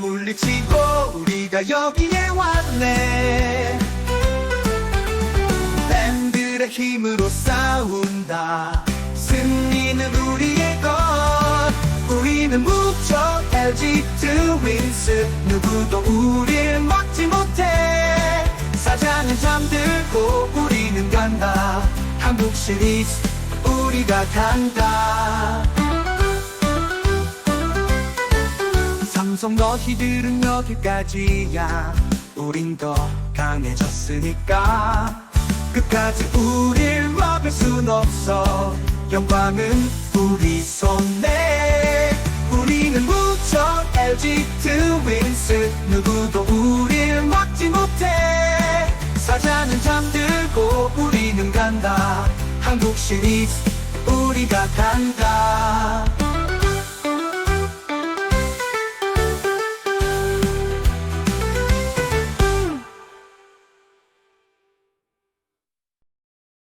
물리치고 우리가 여기에 왔네. 팬들의 힘으로 싸운다. 승리는 우리의 것. 우리는 무척 LG 트윈스 누구도 우릴 막지 못해. 사자는 잠들고 우리는 간다. 한국 시리즈 우리가 간다 삼성 너희들은 여기까지야. 우린 더 강해졌으니까. 끝까지 우릴 막을 순 없어. 영광은 우리 손에. 우리는 무척 LG 트윈스. 누구도 우릴 막지 못해. 사자는 잠들고 우리는 간다. 한국 시리즈 우리가 간다